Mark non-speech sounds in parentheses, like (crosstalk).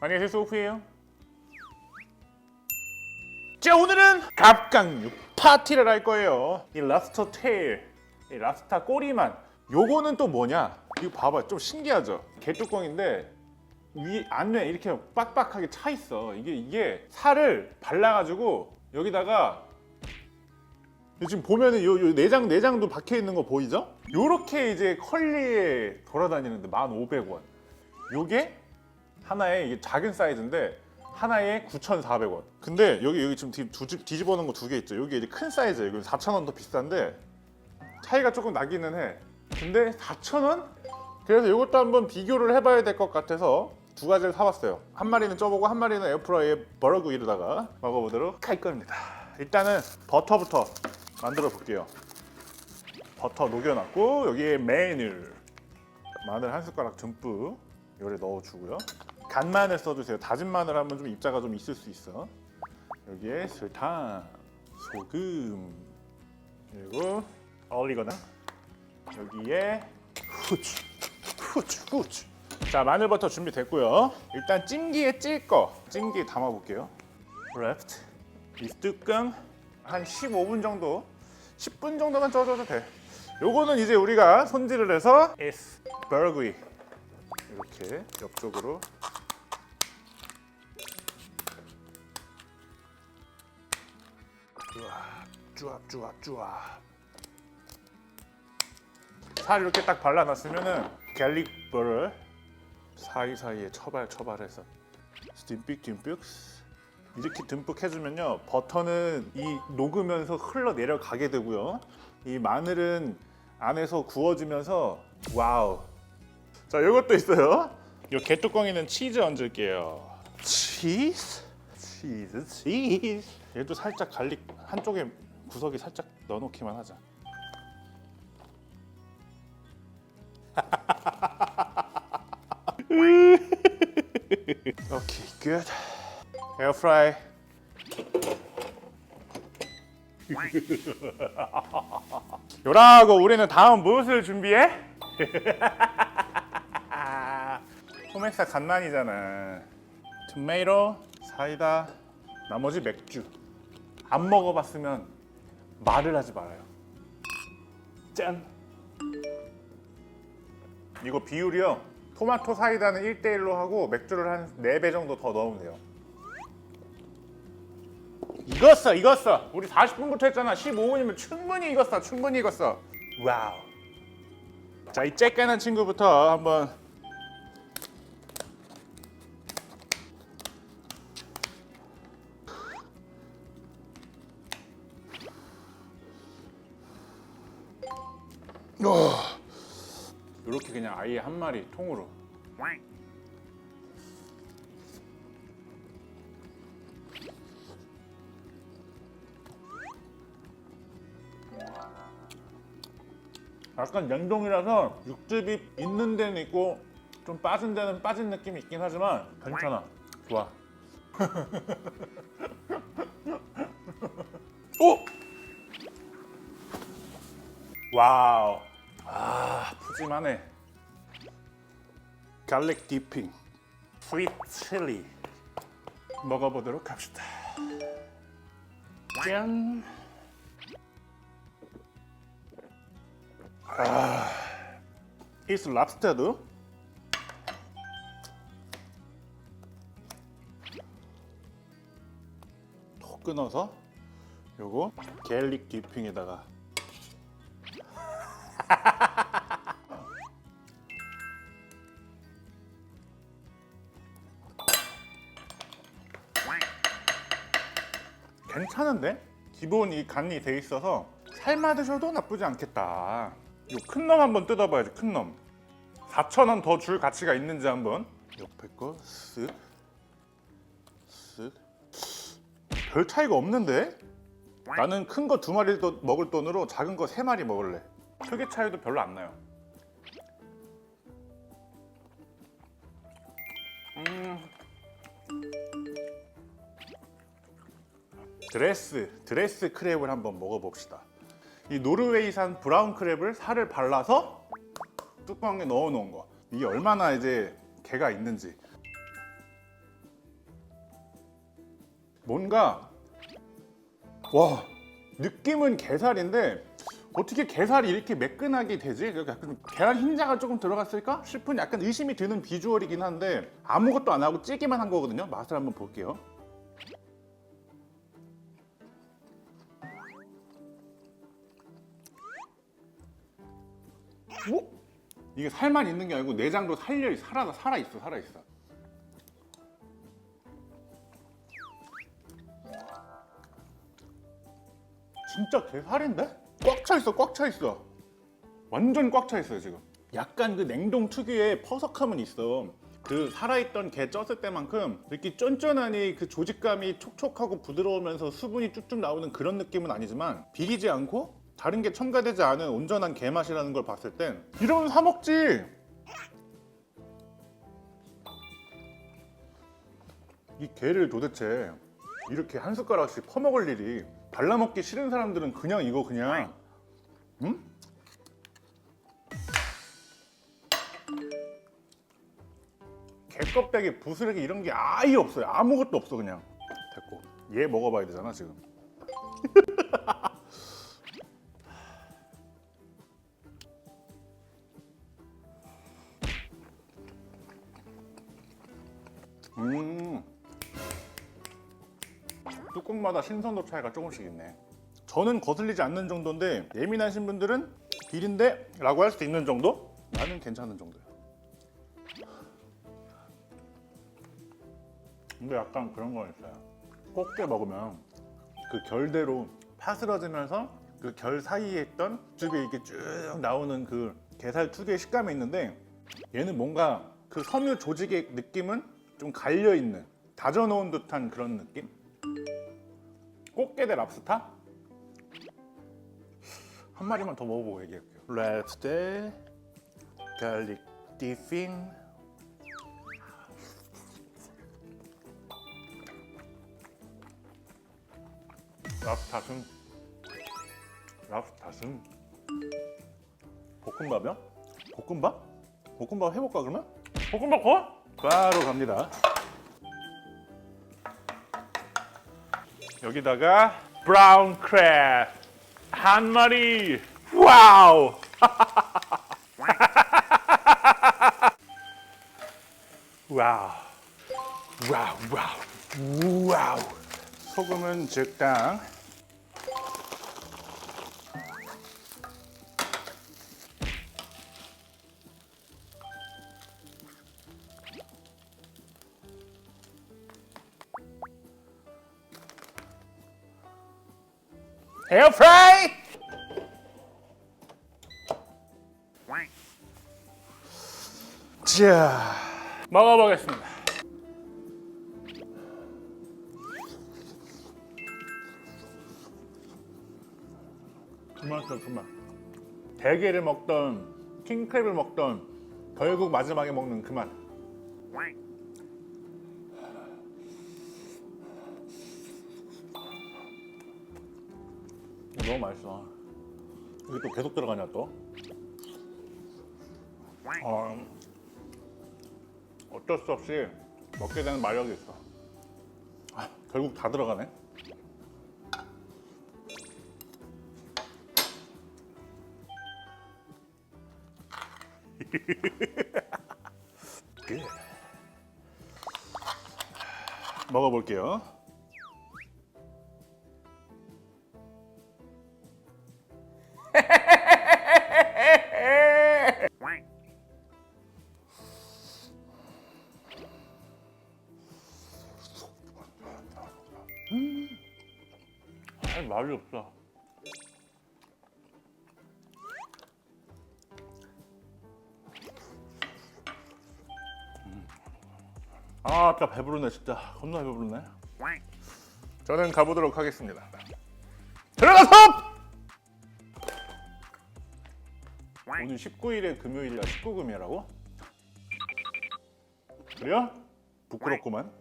안녕하세요 소프예요. 자 오늘은 갑각육 파티를 할 거예요. 이 랍스터 테일, 이 랍스터 꼬리만. 요거는 또 뭐냐? 이거 봐봐, 좀 신기하죠? 개뚜껑인데 위 안에 이렇게 빡빡하게 차 있어. 이게 이게 살을 발라가지고 여기다가 지금 보면은 요, 요 내장 내장도 박혀 있는 거 보이죠? 요렇게 이제 컬리에 돌아다니는데 1,500원. 요게 하나에 이게 작은 사이즈인데 하나에 9,400원. 근데 여기 여기 지금 뒤- 뒤집- 뒤집어 놓은 거 두 개 있죠. 여기 이제 큰 사이즈예요. 이거 4,000원 더 비싼데 차이가 조금 나기는 해. 근데 4,000원? 그래서 이것도 한번 비교를 해봐야 될 것 같아서 두 가지를 사봤어요. 한 마리는 쪄보고 한 마리는 에어프라이에 버러구이로다가 먹어보도록 할 겁니다. 일단은 버터부터 만들어 볼게요. 버터 녹여놨고 여기에 마늘, 마늘 한 숟가락 듬뿍 요래 넣어주고요. 간 마늘 써주세요. 다진 마늘 하면 좀 입자가 좀 있을 수 있어. 여기에 설탕, 소금, 그리고 얼리거나 여기에 후추, 후추, 후추. 자 마늘버터 준비됐고요. 일단 찜기에 찔 거, 찜기에 담아볼게요. left. 이 뚜껑 한 15분 정도, 10분 정도만 쪄줘도 돼. 요거는 이제 우리가 손질을 해서 is burgui 이렇게 옆쪽으로. 쭈압 쭈압 쭈압 살 이렇게 딱 발라놨으면은 갤릭 버를 사이사이에 처발 처발해서 듬뿍 듬뿍 이렇게 듬뿍 해주면요 버터는 이 녹으면서 흘러 내려가게 되고요. 이 마늘은 안에서 구워지면서 와우. 자 이것도 있어요. 이 개뚜껑에는 치즈 얹을게요. 치즈? 치즈 치즈. 얘도 살짝 갈릭 한쪽에 구석에 살짝 넣어놓기만 하자. (laughs) 오케이 굿 에어프라이. (laughs) 요라고 우리는 다음 무엇을 준비해? (laughs) 호맥사 간만이잖아. 토마토, 사이다, 나머지 맥주. 안 먹어봤으면 말을 하지 말아요. 짠. 이거 비율이요. 토마토 사이다는 1대1로 하고 맥주를 한 4배 정도 더 넣으면 돼요 익었어 익었어. 우리 40분부터 했잖아. 15분이면 충분히 익었어 충분히 익었어. 와우. 자이 쬐까는 친구부터 한번. 이렇게 그냥 아예 한 마리 통으로 약간 냉동이라서 육즙이 있는 데는 있고 좀 빠진 데는 빠진 느낌이 있긴 하지만 괜찮아. 좋아. (laughs) 오! 와우. 아 푸짐하네. 갈릭 디핑 스윗 칠리 먹어보도록 합시다. 짠 아, 이스 랍스터도 톡 끊어서 요거 갤릭 디핑에다가 (laughs) 괜찮은데? 기본 이 간이 돼 있어서 삶아 드셔도 나쁘지 않겠다. 요큰놈 한번 뜯어봐야지 큰 놈. 4,000원 더 줄 가치가 있는지 한번. 옆에 거 쓱, 쓱. 별 차이가 없는데? 나는 큰 거 두 마리 더 먹을 돈으로 작은 거 세 마리 먹을래. 크기 차이도 별로 안 나요. 음. 드레스 드레스 크랩을 한번 먹어봅시다. 이 노르웨이산 브라운 크랩을 살을 발라서 뚜껑에 넣어 놓은 거 이게 얼마나 이제 개가 있는지 뭔가 와 느낌은 게살인데 어떻게 게살이 이렇게 매끈하게 되지? 약간 좀 계란 흰자가 조금 들어갔을까 싶은 약간 의심이 드는 비주얼이긴 한데 아무것도 안 하고 찌기만 한 거거든요. 맛을 한번 볼게요. 오? 이게 살만 있는 게 아니고 내장도 살려 살아 살아 있어 살아 있어. 진짜 게살인데? 꽉 차 있어, 꽉 차 있어. 완전 꽉 차 있어요 지금. 약간 그 냉동 특유의 퍼석함은 있어. 그 살아있던 게 쪘을 때만큼 이렇게 쫀쫀하니 그 조직감이 촉촉하고 부드러우면서 수분이 쭉쭉 나오는 그런 느낌은 아니지만 비리지 않고 다른 게 첨가되지 않은 온전한 게 맛이라는 걸 봤을 땐 이러면 사 먹지. 이 게를 도대체 이렇게 한 숟가락씩 퍼먹을 일이 발라먹기 싫은 사람들은 그냥 이거 그냥 응? 개껍데기 부스러기 이런 게 아예 없어요 아무것도 없어 그냥 됐고 얘 먹어봐야 되잖아 지금 (laughs) 음 뚜껑마다 신선도 차이가 조금씩 있네. 저는 거슬리지 않는 정도인데 예민하신 분들은 비린데 라고 할수 있는 정도? 나는 괜찮은 정도야. 근데 약간 그런 건 있어요. 꽃게 먹으면 그 결대로 파스러지면서 그 결 사이에 있던 쪽에 이렇게 쭉 나오는 그 게살 특유의 식감이 있는데 얘는 뭔가 그 섬유 조직의 느낌은 좀 갈려 있는 다져놓은 듯한 그런 느낌? 꽃게 대 랍스타? 한 마리만 더 먹어보고 얘기할게요. 랍스터, 갈릭 디핀. 랍스타슴, 랍스타슴. 볶음밥이요? 볶음밥? 볶음밥 해볼까 그러면? 볶음밥 거? 바로 갑니다. 여기다가 브라운 크랩 한 마리. 와우. (laughs) 와우. 와우 와우. 와우. 소금은 적당 에어프라이 자. 먹어보겠습니다. 그만 써 그만 대게를 먹던 킹크랩을 먹던 결국 마지막에 먹는 그만 너무 맛있어. 이게 또 계속 들어가냐 또? 어, 어쩔 수 없이 먹게 되는 마력이 있어. 아, 결국 다 들어가네. (laughs) 예. 먹어볼게요. 아, 말이 없어. 음. 아, 아까 배부르네 진짜. 겁나 배부르네. 저는 가보도록 하겠습니다. 들어가서! 오늘 19일에 금요일이라 19금이라고? 그래요? 부끄럽구만.